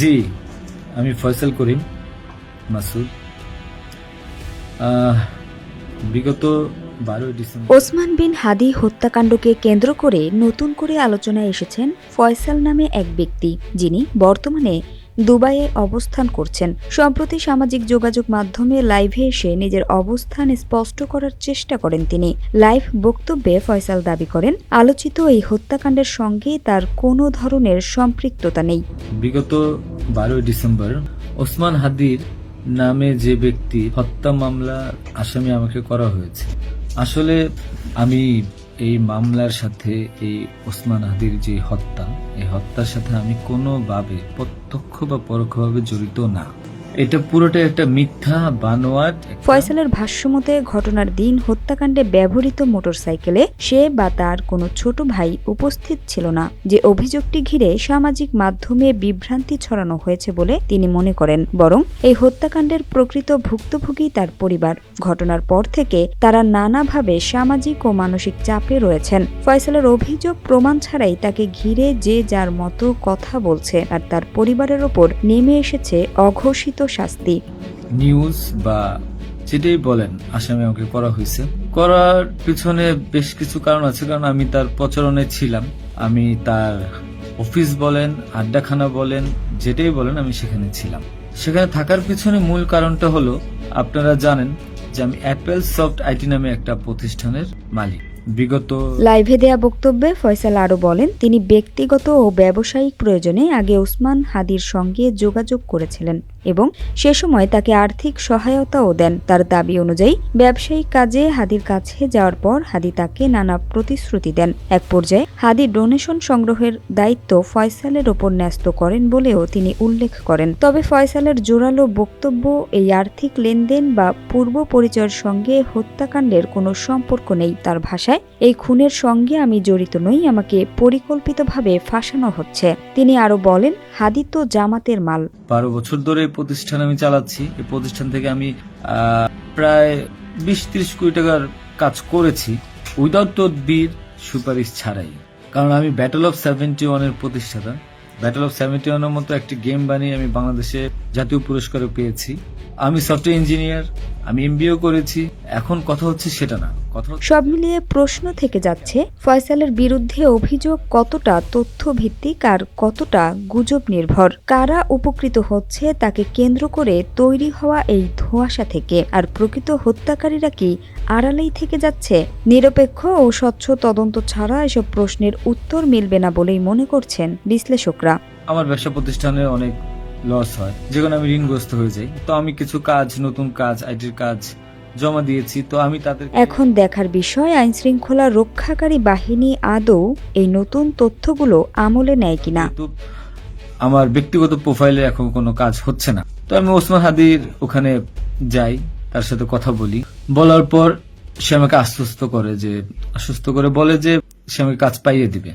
জি, আমি ফয়সাল করিম, মাসুদ। বিগত ওসমান বিন হাদি হত্যাকাণ্ডকে কেন্দ্র করে নতুন করে আলোচনায় এসেছেন ফয়সাল নামে এক ব্যক্তি, যিনি বর্তমানে দুবাইয়ে অবস্থান করছেন। সম্প্রতি সামাজিক যোগাযোগ মাধ্যমে লাইভে এসে নিজের অবস্থান স্পষ্ট করার চেষ্টা করেন তিনি। লাইভ বক্তব্যে ফয়সাল দাবি করেন, আলোচিত এই হত্যাকাণ্ডের সঙ্গে তার কোনো ধরনের সম্পৃক্ততা নেই। বিগত বারোই ডিসেম্বর ওসমান হাদির নামে যে ব্যক্তি হত্যা মামলা আসামি আমাকে করা হয়েছে। আসলে আমি এই মামলার সাথে এই ওসমান হাদির যে হত্যা, এই হত্যার সাথে আমি কোনোভাবে প্রত্যক্ষ বা পরোক্ষভাবে জড়িত না। এটা পুরোটাই একটা মিথ্যা, বানোয়াট ফয়সালের ভাষ্যমতে ঘটনার দিন হত্যাকাণ্ডে ব্যবহৃত মোটরসাইকেলে সে বা তার কোনো ছোট ভাই উপস্থিত ছিল না, যে অভিযোগটি ঘিরে সামাজিক মাধ্যমে বিভ্রান্তি ছড়ানো হয়েছে বলে তিনি মনে করেন। বরং এই হত্যাকাণ্ডের প্রকৃত ভুক্তভোগী তার পরিবার। ঘটনার পর থেকে তারা নানাভাবে সামাজিক ও মানসিক চাপে রয়েছেন। ফয়সালের অভিযোগ প্রমাণ ছাড়াই তাকে ঘিরে যে যার মতো কথা বলছে আর তার পরিবারের ওপর নেমে এসেছে অঘোষিত শাস্তি। নিউজ বা যেটাই বলেন আসামি আমাকে করা হয়েছে। করার পিছনে বেশ কিছু কারণ আছে কারণ আমি তার প্রচারণে ছিলাম। আমি তার অফিস বলেন আড্ডাখানা বলেন যেটাই বলেন আমি সেখানে ছিলাম। সেখানে থাকার পিছনে মূল কারণটা হলো আপনারা জানেন যে আমি অ্যাপেল সফট আইটি নামে একটা প্রতিষ্ঠানের মালিক। বিগত লাইভে দেয়া বক্তব্যে ফয়সাল আরও বলেন তিনি ব্যক্তিগত ও ব্যবসায়িক প্রয়োজনে আগে ওসমান হাদির সঙ্গে যোগাযোগ করেছিলেন। এবং সে সময় তাকে আর্থিক সহায়তাও দেন। তার দাবি অনুযায়ী, ব্যবসায়িক কাজে হাদির কাছে যাওয়ার পর হাদি তাকে নানা প্রতিশ্রুতি দেন। এক পর্যায়ে হাদি ডোনেশন সংগ্রহের দায়িত্ব ফয়সালের ওপর ন্যস্ত করেন বলেও তিনি উল্লেখ করেন। তবে ফয়সালের জোরালো বক্তব্য এই আর্থিক লেনদেন বা পূর্ব পরিচয়ের সঙ্গে হত্যাকাণ্ডের কোনো সম্পর্ক নেই। তার ভাষায়, এই খুনের সঙ্গে আমি জড়িত নই, আমাকে পরিকল্পিতভাবে ফাঁসানো হচ্ছে। তিনি আরও বলেন, হাদি তো জামাতের মাল। বারো বছর ধরে প্রতিষ্ঠান আমি চালাচ্ছি। এই প্রতিষ্ঠান থেকে আমি প্রায় বিশ ত্রিশ কোটি টাকার কাজ করেছি। উইদাউট তদবির সুপারিশ ছাড়াই। কারণ আমি ব্যাটল অফ সেভেন্টি ওয়ানের প্রতিষ্ঠাতা। ব্যাটল অফ সেভেন্টি ওয়ানের মতো একটি গেম বানিয়ে আমি বাংলাদেশে জাতীয় পুরস্কারও পেয়েছি। আমি সফটওয়্যার ইঞ্জিনিয়ার আমি এমবিও করেছি এখন কথা হচ্ছে সেটা না। কথা সব মিলিয়ে প্রশ্ন থেকে যাচ্ছে ফয়সালের বিরুদ্ধে অভিযোগ কতটা তথ্য ভিত্তিক আর কতটা গুজব নির্ভর কারা উপকৃত হচ্ছে তাকে কেন্দ্র করে তৈরি হওয়া এই ধোঁয়াশা থেকে? আর প্রকৃত হত্যাকারীরা কি আড়ালেই থেকে যাচ্ছে? নিরপেক্ষ ও স্বচ্ছ তদন্ত ছাড়া এসব প্রশ্নের উত্তর মিলবে না বলেই মনে করছেন বিশ্লেষকরা। আমার ব্যবসা প্রতিষ্ঠানে অনেক লস হয়। যেখানে আমি ঋণগ্রস্ত হয়ে যাই। তো আমি কিছু কাজ নতুন কাজ আইটির কাজ জমা দিয়েছি। তো আমি তাদের এখন দেখার বিষয় আইন শৃঙ্খলা রক্ষাকারী বাহিনী আদৌ এই নতুন তথ্যগুলো আমলে নেয় কিনা? আমার ব্যক্তিগত প্রোফাইলে এখন কোনো কাজ হচ্ছে না। তো আমি ওসমান হাদির ওখানে যাই তার সাথে কথা বলি। বলার পর সে আমাকে আশ্বস্ত করে যে আশ্বস্ত করে বলে যে সে আমাকে কাজ পাইয়ে দিবে।